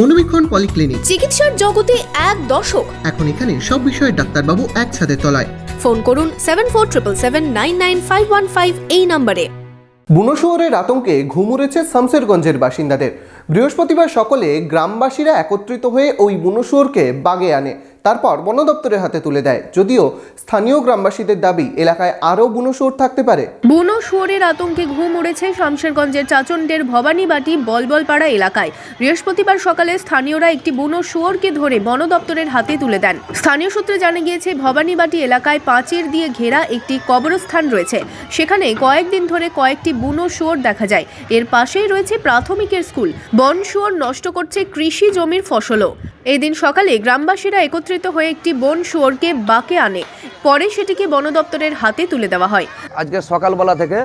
মনোবীক্ষণ polyclinic. চিকিৎসার জগতে এক দশক এখন এখানে সব বিষয়ে ডাক্তারবাবু একসাথে তলায়। ফোন করুন seven four triple seven nine nine five one five এই নম্বরে। বুনো শহরের আতঙ্কে ঘুম উড়েছে শামসেরগঞ্জের বাসিন্দাদের। বৃহস্পতিবার সকলে গ্রামবাসীরা একত্রিত হয়ে ওই বুনো শহরকে বাগে আনে। তারপর বন দপ্তরের হাতে তুলে দেয়। যদিও স্থানীয় গ্রামবাসীদের দাবি, এলাকায় আরও বুনো শুয়োর থাকতে পারে। বুনো শুয়োরের আতঙ্কে ঘুম উড়েছে শামশেরগঞ্জের চাচণ্ডের ভবানীবাটি বলবলপাড়া এলাকায়। বৃহস্পতিবার সকালে স্থানীয়রা একটি বুনো শুয়োরকে ধরে বন দপ্তরের হাতে তুলে দেন। স্থানীয় সূত্রে জানা গিয়েছে, ভবানীবাটি এলাকায় পাঁচের দিয়ে ঘেরা একটি কবরস্থান রয়েছে। সেখানে কয়েকদিন ধরে কয়েকটি বুনো শুয়োর দেখা যায়। এর পাশেই রয়েছে প্রাথমিকের স্কুল। বন শুয়োর নষ্ট করছে কৃষি জমির ফসলও। এদিন সকালে গ্রামবাসীরা একত্রিত হয়ে একটি বন শুয়োরকে বাকে আনে। পরে সেটিকে বন দপ্তরের হাতে তুলে দেওয়া হয়। আজকে সকালবেলা থেকে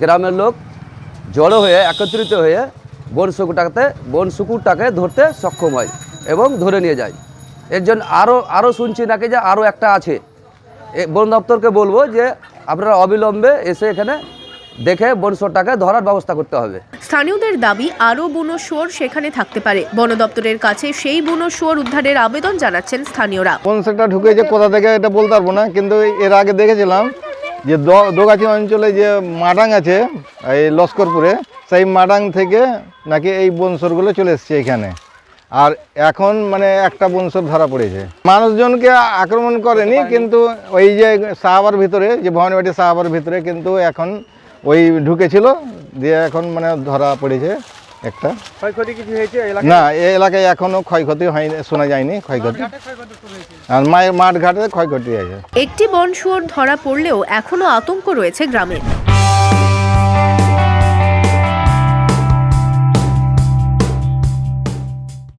গ্রামের লোক জড়ো হয়ে, একত্রিত হয়ে বন শুকুরটাকে বন শুকুরটাকে ধরতে সক্ষম হয় এবং ধরে নিয়ে যায়। এর জন্য আরও আরও শুনছি নাকি যে আরও একটা আছে। বন দপ্তরকে বলব যে আপনারা অবিলম্বে এসে এখানে দেখে বন শুয়োরটাকে ধরার ব্যবস্থা করতে হবে। স্থানীয়দের দাবি আরও বুনো শুয়োর সেখানে থাকতে পারে। বন দপ্তরের কাছে সেই বুনো শুয়োর উদ্ধারের আবেদন জানাচ্ছেন স্থানীয়রা। কোন সেক্টর ঢুকেছে কোথা থেকে এটা বলতে পারব না কিন্তু এর আগে দেখেছিলাম যে দ- দোগাছি অঞ্চলে যে মাডাং আছে এই লস্করপুরে সেই মাডাং থেকে নাকি এই বনসরগুলো চলে এসছে এখানে। আর এখন মানে একটা বনসর ধরা পড়েছে। মানুষজনকে আক্রমণ করেনি কিন্তু ওই যে সাহাবার ভিতরে যে ভবানীবাটি সাহাবার ভিতরে কিন্তু এখন ওই ঢুকেছিল দিয়ে এখন মানে ধরা পড়েছে একটা। ক্ষয়ক্ষতি কিছু হয়েছে না এই এলাকায় এখনও ক্ষয়ক্ষতি হয়নি শোনা যায়নি ক্ষয়ক্ষতি। আর মায়ের মাঠ ঘাটে ক্ষয়ক্ষতি হয়েছে। একটি বন শুয়োর ধরা পড়লেও এখনও আতঙ্ক রয়েছে গ্রামে।